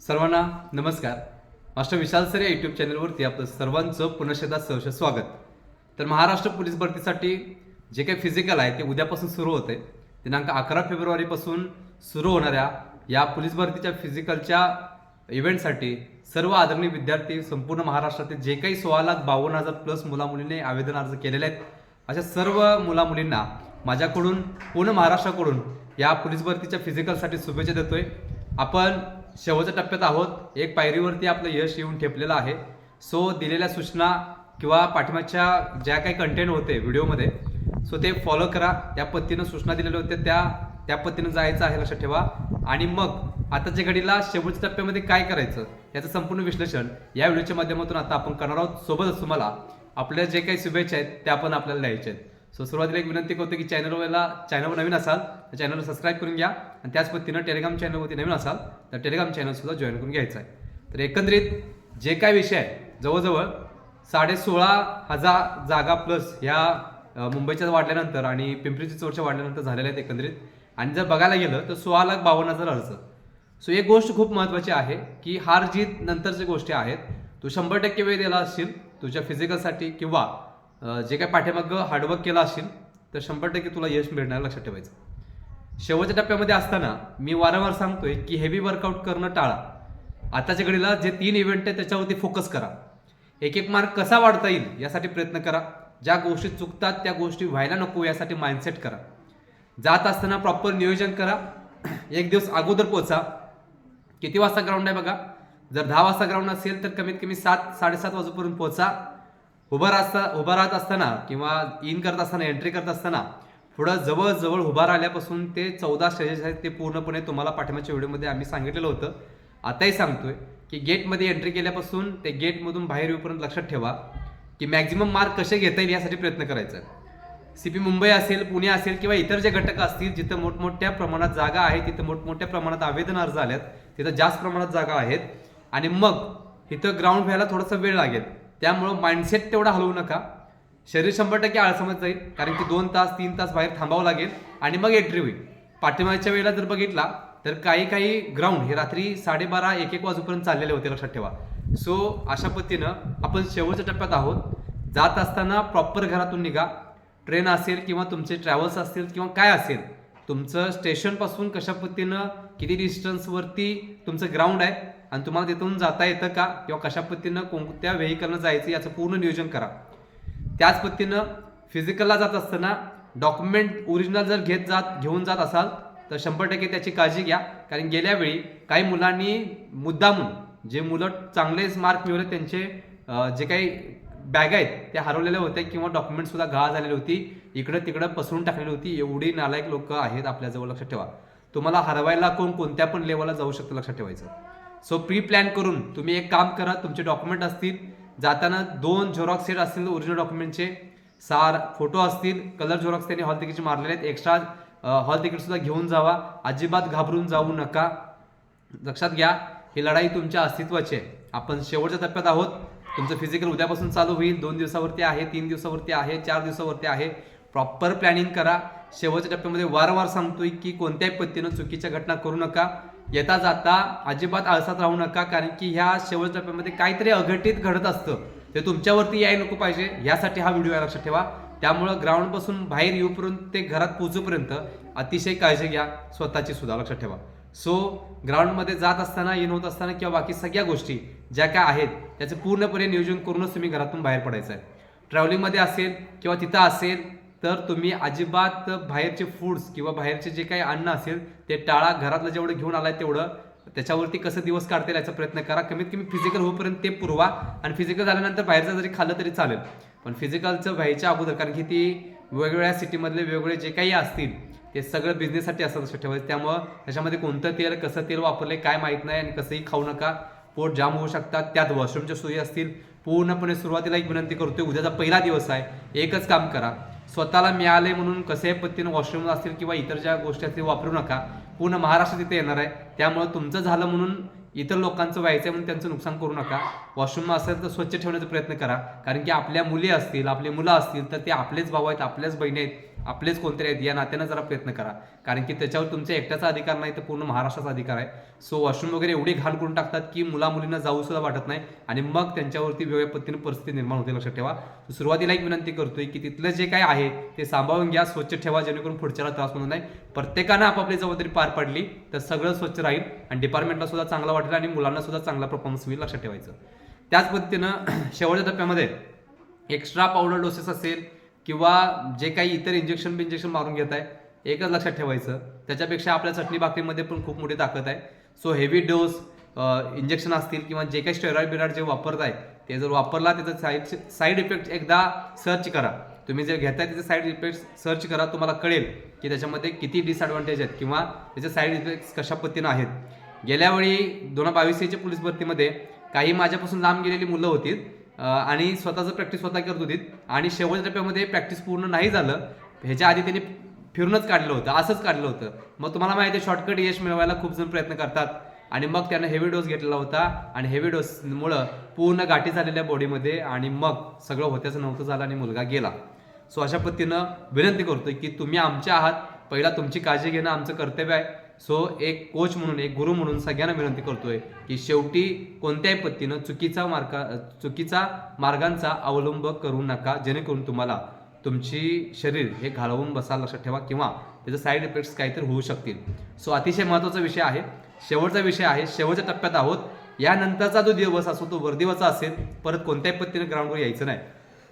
सर्वांना नमस्कार. Master Vishal sir या यूट्यूब चॅनलवरती आपलं सर्वांचं पुनश्च सहर्ष स्वागत. तर महाराष्ट्र पोलीस भरतीसाठी जे काही फिजिकल आहे ते उद्यापासून सुरू होते दिनांक अकरा फेब्रुवारीपासून सुरू होणाऱ्या या पोलीस भरतीच्या फिजिकलच्या इव्हेंटसाठी सर्व आदरणीय विद्यार्थी संपूर्ण महाराष्ट्रातील जे काही सोळा लाख बावन्न हजार प्लस मुलामुलींनी आवेदन अर्ज केलेले आहेत. अशा सर्व मुलामुलींना माझ्याकडून पूर्ण महाराष्ट्राकडून या पोलीस भरतीच्या फिजिकलसाठी शुभेच्छा देतोय. आपण शेवटच्या टप्प्यात आहोत. एक पायरीवरती आपलं यश येऊन ठेपलेलं आहे. सो दिलेल्या सूचना किंवा पाठिंबाच्या ज्या काही कंटेंट होते व्हिडिओमध्ये सो ते फॉलो करा. त्या पद्धतीनं सूचना दिलेल्या होत्या त्या त्या पद्धतीनं जायचं आहे लक्षात ठेवा. आणि मग आताच्या घडीला शेवटच्या टप्प्यामध्ये काय करायचं याचं संपूर्ण विश्लेषण या व्हिडिओच्या माध्यमातून आता आपण करणार आहोत. सोबतच तुम्हाला आपल्या जे काही शुभेच्छा आहेत त्या पण आपल्याला द्यायच्या आहेत. सो सुरुवातीला एक विनंती करतो की चॅनलवरला चॅनलवर नवीन असाल तर चॅनलला सबस्क्राईब करून घ्या. आणि त्याच पद्धतीनं टेलिग्राम चॅनलवरती नवीन असाल तर टेलिग्राम चॅनलसुद्धा जॉईन करून घ्यायचं आहे. तर एकंदरीत जे काय विषय आहे जवळजवळ साडे सोळा हजार जागा प्लस ह्या मुंबईच्या वाढल्यानंतर आणि पिंपरी चिंचवडच्या वाढल्यानंतर झालेल्या आहेत एकंदरीत. आणि जर बघायला गेलं तर सोळा लाख बावन्न हजार अर्ज. सो एक गोष्ट खूप महत्त्वाची आहे की हार जीत नंतरच्या गोष्टी आहेत. तू शंभर टक्के वेळ दिला असशील तुझ्या फिजिकलसाठी किंवा जे काही पाठीमागं हार्डवर्क केलं असेल तर शंभर टक्के तुला यश मिळणार लक्षात ठेवायचं. शेवटच्या टप्प्यामध्ये असताना मी वारंवार सांगतोय की हेवी वर्कआउट करणं टाळा. आताच्या घडीला जे तीन इव्हेंट आहे त्याच्यावरती फोकस करा. एक एक मार्क कसा वाढता येईल यासाठी प्रयत्न करा. ज्या गोष्टी चुकतात त्या गोष्टी व्हायला नको यासाठी माइंडसेट करा. जात असताना प्रॉपर नियोजन करा. एक दिवस अगोदर पोचा किती वाजता ग्राउंड आहे बघा? जर दहा वाजता ग्राउंड असेल तर कमीत कमी सात साडेसात वाजेपर्यंत पोचा उभा राहता उभा राहत असताना किंवा इन करत असताना एंट्री करत असताना पुढं जवळजवळ उभा राहिल्यापासून ते चौदा स्टेजेस आहेत ते पूर्णपणे तुम्हाला पाठिंबाच्या व्हिडिओमध्ये आम्ही सांगितलेलं होतं. आताही सांगतोय की गेटमध्ये एंट्री केल्यापासून ते गेटमधून बाहेर येऊपर्यंत लक्षात ठेवा की मॅक्झिमम मार्क कसे घेता येईल यासाठी प्रयत्न करायचा सी पी मुंबई असेल पुणे असेल किंवा इतर जे घटक असतील जिथं मोठमोठ्या प्रमाणात जागा आहे तिथं मोठमोठ्या प्रमाणात आवेदन अर्ज आल्यात तिथं जास्त प्रमाणात जागा आहेत. आणि मग इथं ग्राउंड व्हायला थोडासा वेळ लागेल. त्यामुळं माइंडसेट तेवढा हलवू नका. शरीर शंभर टक्के आळसमत जाईल कारण की दोन तास तीन तास बाहेर थांबावं लागेल आणि मग एंट्री होईल. पाठिंबाच्या वेळेला जर बघितला तर काही काही ग्राउंड हे रात्री साडेबारा एक एक वाजूपर्यंत चाललेले होते लक्षात ठेवा. सो अशा पद्धतीनं आपण शेवटच्या टप्प्यात आहोत. जात असताना प्रॉपर घरातून निघा. ट्रेन असेल किंवा तुमचे ट्रॅव्हल्स असतील किंवा काय असेल तुमचं स्टेशनपासून कशा पद्धतीनं किती डिस्टन्सवरती तुमचं ग्राउंड आहे आणि तुम्हाला तिथून जाता येतं का? किंवा कशा पद्धतीनं कोणत्या व्हेकलनं जायचं याचं पूर्ण नियोजन करा. त्याच पद्धतीनं फिजिकलला जात असताना डॉक्युमेंट ओरिजिनल जर घेत जात घेऊन जात असाल तर शंभर टक्के त्याची काळजी घ्या. कारण गेल्या वेळी काही मुलांनी मुद्दामून जे मुलं चांगले मार्क मिळवले त्यांचे जे काही बॅग आहेत त्या हरवलेल्या होत्या किंवा डॉक्युमेंट सुद्धा गहाळ झालेली होती. इकडं तिकडं पसरून टाकलेली होती. एवढी नालायक लोक आहेत आपल्याजवळ लक्षात ठेवा. तुम्हाला हरवायला कोण कोणत्या पण लेवलला जाऊ शकतं लक्षात ठेवायचं. सो प्री प्लॅन करून तुम्ही एक काम करा तुमचे डॉक्युमेंट असतील. जाताना दोन झेरॉक्स सेट असतील ओरिजिनल डॉक्युमेंटचे सार फोटो असतील. कलर झेरॉक्स त्यांनी हॉल तिकीटचे मारलेले आहेत. एक्स्ट्रा हॉल तिकीटसुद्धा घेऊन जावा. अजिबात घाबरून जाऊ नका. लक्षात घ्या ही लढाई तुमच्या अस्तित्वाची आहे. आपण शेवटच्या टप्प्यात आहोत. तुमचं फिजिकल उद्यापासून चालू होईल. दोन दिवसावरती आहे तीन दिवसावरती आहे चार दिवसावरती आहे. प्रॉपर प्लॅनिंग करा. शेवटच्या टप्प्यामध्ये वारंवार सांगतोय की कोणत्याही पद्धतीनं चुकीच्या घटना करू नका. येता जाता अजिबात आळसात राहू नका कारण की ह्या शेवटच्या टप्प्यामध्ये काहीतरी अघटित घडत असतं. ते तुमच्यावरती याय नको पाहिजे. यासाठी हा व्हिडिओ लक्षात ठेवा. त्यामुळं ग्राउंडपासून बाहेर येऊपर्यंत ते घरात पोहोचूपर्यंत अतिशय काळजी घ्या. स्वतःची सुद्धा लक्षात ठेवा. सो ग्राउंडमध्ये जात असताना येण होत असताना किंवा बाकी सगळ्या गोष्टी ज्या काय आहेत त्याचं पूर्णपणे नियोजन करूनच तुम्ही घरातून बाहेर पडायचं आहे. ट्रॅव्हलिंगमध्ये असेल किंवा तिथं असेल तर तुम्ही अजिबात बाहेरचे फूड्स किंवा बाहेरचे जे काही अन्न असेल ते टाळा. घरातलं जेवढं घेऊन आलाय तेवढं. त्याच्यावरती कसं दिवस काढता येईल याचा प्रयत्न करा. कमीत कमी फिजिकल होईपर्यंत ते पुरवा आणि फिजिकल झाल्यानंतर बाहेरचं जरी खाल्लं तरी चालेल. पण फिजिकलचं व्हायच्या अगोदर कारण की ती वेगवेगळ्या सिटीमधले वेगवेगळे जे काही असतील ते सगळं बिझनेससाठी असं ठेवायचं. त्यामुळं त्याच्यामध्ये कोणतं तेल कसं तेल वापरले काय माहीत नाही आणि कसंही खाऊ नका. पोट जाम होऊ शकतात त्यात वॉशरूमच्या सोयी असतील. पूर्णपणे सुरुवातीला एक विनंती करतोय उद्याचा पहिला दिवस आहे एकच काम करा. स्वतःला मिळाले म्हणून कशाही पद्धतीनं वॉशरूम असतील किंवा इतर ज्या गोष्टी असतील वापरू नका. पूर्ण महाराष्ट्र तिथे येणार आहे. त्यामुळे तुमचं झालं म्हणून इतर लोकांचं व्हायचं आहे म्हणून त्यांचं नुकसान करू नका. वॉशरूम असेल तर स्वच्छ ठेवण्याचा प्रयत्न करा. कारण की आपल्या मुली असतील आपली मुलं असतील तर ते आपलेच भाऊ आहेत आपल्याच बहिणी आहेत. आपलेच कोणतरी आहेत या नात्यानं जरा प्रयत्न करा. कारण की त्याच्यावर तुमच्या एकट्याचा अधिकार नाही तर पूर्ण महाराष्ट्राचा अधिकार आहे. सो वॉशरूम वगैरे एवढी घाण करून टाकतात की मुला मुलींना जाऊ सुद्धा वाटत नाही आणि मग त्यांच्यावरती वेगळ्या पद्धतीने परिस्थिती निर्माण होते लक्षात ठेवा. सुरुवातीला एक विनंती करतोय की तिथलं जे काय आहे ते सांभाळून घ्या स्वच्छ ठेवा जेणेकरून पुढच्याला त्रास होणार नाही. प्रत्येकानं आपापली जबाबदारी पार पाडली तर सगळं स्वच्छ राहील आणि डिपार्टमेंटला सुद्धा चांगला वाटेल आणि मुलांना सुद्धा चांगला परफॉर्मन्स होईल लक्षात ठेवायचं. त्याच पद्धतीनं शेवटच्या टप्प्यामध्ये एक्स्ट्रा पावडर डोसेस असेल किंवा जे काही इतर इंजेक्शन बिंजेक्शन मारून घेत आहे एकच लक्षात ठेवायचं. त्याच्यापेक्षा आपल्या चटणी भाकरीमध्ये पण खूप मोठी ताकद आहे. सो हेवी डोस इंजेक्शन असतील किंवा जे काही स्टेरॉइड बिराड जे वापरत आहे ते जर वापरला त्याचं साईड साईड इफेक्ट एकदा सर्च करा. तुम्ही जे घेताय त्याचे साईड इफेक्ट सर्च करा तुम्हाला कळेल की त्याच्यामध्ये किती डिसएडव्हान्टेज आहेत किंवा त्याचे साईड इफेक्ट्स कशा पद्धतीनं आहेत. गेल्यावेळी दोन हजार बावीसच्या पोलीस भरतीमध्ये काही माझ्यापासून लांब गेलेली मुलं होती. आणि स्वतःचं प्रॅक्टिस स्वतः करत होती आणि शेवटच्या टप्प्यामध्ये प्रॅक्टिस पूर्ण नाही झालं ह्याच्या आधी त्यांनी फिरूनच काढलं होतं असंच काढलं होतं. मग तुम्हाला माहिती आहे शॉर्टकट यश मिळवायला खूप जण प्रयत्न करतात. आणि मग त्यानं हेवी डोस घेतलेला होता. आणि हेवी डोसमुळं पूर्ण गाठी झालेल्या बॉडीमध्ये आणि मग सगळं होत्याचं नव्हतं झालं आणि मुलगा गेला. सो अशा पद्धतीनं विनंती करतोय की तुम्ही आमच्या आहात. पहिला तुमची काळजी घेणं आमचं कर्तव्य आहे. सो एक कोच म्हणून एक गुरु म्हणून सगळ्यांना विनंती करतोय की शेवटी कोणत्याही पद्धतीनं चुकीचा मार्गा चुकीचा मार्गांचा अवलंब करू नका जेणेकरून तुम्हाला तुमची शरीर हे घालवून बसायला लक्षात ठेवा किंवा त्याचे साईड इफेक्ट्स काहीतरी होऊ शकतील. सो अतिशय महत्त्वाचा विषय आहे. शेवटचा विषय आहे. शेवटच्या टप्प्यात आहोत. यानंतरचा जो दिवस असो तो वर्दीवाचा असेल. परत कोणत्याही पद्धतीने ग्राउंडवर यायचं नाही.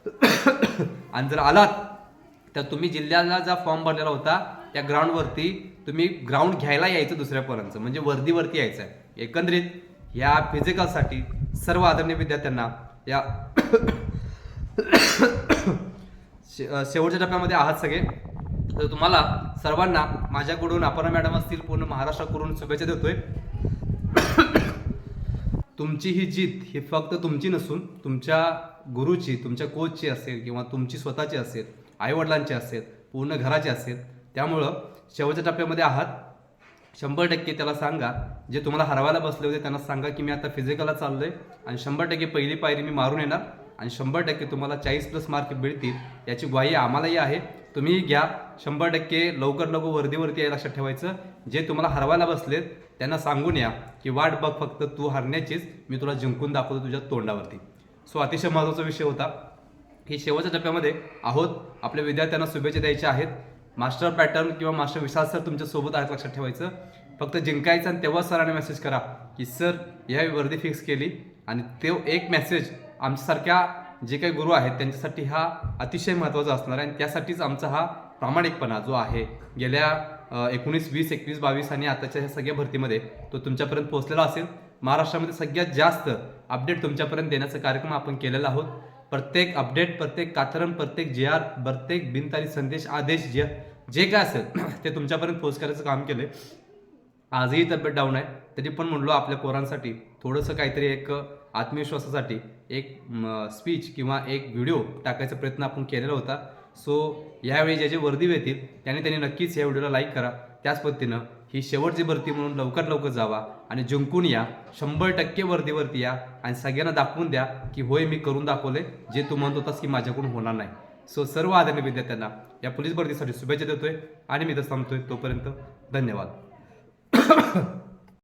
आणि जर आलात तर तुम्ही जिल्ह्याला जा फॉर्म भरलेला होता त्या ग्राउंडवरती तुम्ही ग्राउंड घ्यायला यायचं दुसऱ्या पोरांचं. म्हणजे वर्दीवरती यायचं आहे. एकंदरीत या फिजिकलसाठी सर्व आदरणीय विद्यार्थ्यांना या शे- शेवटच्या टप्प्यामध्ये आहात सगळे. तर तुम्हाला सर्वांना माझ्याकडून अपर्णा मॅडम असतील पूर्ण महाराष्ट्राकडून शुभेच्छा देतोय. तुमची ही जीत ही फक्त तुमची नसून तुमच्या गुरुची तुमच्या कोचची असेल किंवा तुमची स्वतःची असेल आईवडिलांची असेल पूर्ण घराची असेल त्यामुळं शेवटच्या टप्प्यामध्ये आहात. शंभर टक्के त्याला सांगा. जे तुम्हाला हरवायला बसले होते त्यांना सांगा की मी आता फिजिकलला आहे आणि शंभर टक्के पहिली पायरी मी मारून येणार आणि शंभर टक्के तुम्हाला चाळीस प्लस मार्क मिळतील याची ग्वाही आम्हालाही आहे. तुम्ही घ्या. शंभर टक्के लवकर लवकर वर्दीवरती यायला लक्षात ठेवायचं. जे तुम्हाला हरवायला बसलेत त्यांना सांगून या की वाट बघ फक्त तू हरण्याचीच. मी तुला जिंकून दाखवतो तुझ्या तोंडावरती. सो अतिशय महत्त्वाचा विषय होता. हे शेवटच्या टप्प्यामध्ये आहोत. आपल्या विद्यार्थ्यांना शुभेच्छा द्यायच्या आहेत. मास्टर पॅटर्न किंवा मास्टर विशाल सर तुमच्यासोबत आहेत लक्षात ठेवायचं. फक्त जिंकायचं आणि तेव्हा सरांना मेसेज करा की सर या वर्दी फिक्स केली आणि तो एक मेसेज आमच्यासारख्या जे काही गुरु आहेत त्यांच्यासाठी हा अतिशय महत्त्वाचा असणार आहे आणि त्यासाठीच आमचा हा प्रामाणिकपणा जो आहे गेल्या एकोणीस वीस एकवीस बावीस आणि आताच्या ह्या सगळ्या भरतीमध्ये तो तुमच्यापर्यंत पोहोचलेला असेल. महाराष्ट्रामध्ये सगळ्यात जास्त अपडेट तुमच्यापर्यंत देण्याचा कार्यक्रम आपण केलेला आहोत. प्रत्येक अपडेट प्रत्येक कातरण प्रत्येक जे आर प्रत्येक बिनतारी संदेश आदेश जे जे काय असेल ते तुमच्यापर्यंत पोहोच करायचं काम केलं आजही तब्येत डाऊन आहे. तरी पण म्हणलो आपल्या पोरांसाठी थोडंसं काहीतरी एक आत्मविश्वासासाठी एक स्पीच किंवा एक व्हिडिओ टाकायचा प्रयत्न आपण केलेला होता. सो यावेळी जे जे वर्दी येतील त्यांनी त्यांनी नक्कीच या व्हिडिओला लाईक करा. त्याच पद्धतीनं ही शेवटची भरती म्हणून लवकर लवकर जावा आणि जिंकून या. शंभर टक्के वर्दीवरती या. आणि सगळ्यांना दाखवून द्या की होय मी करून दाखवले जे तू म्हणत होतास की माझ्याकडून होणार नाही. सो सर्व आदरणीय विद्यार्थ्यांना या पोलीस भरतीसाठी शुभेच्छा देतोय. आणि मी तर थांबतोय तोपर्यंत धन्यवाद.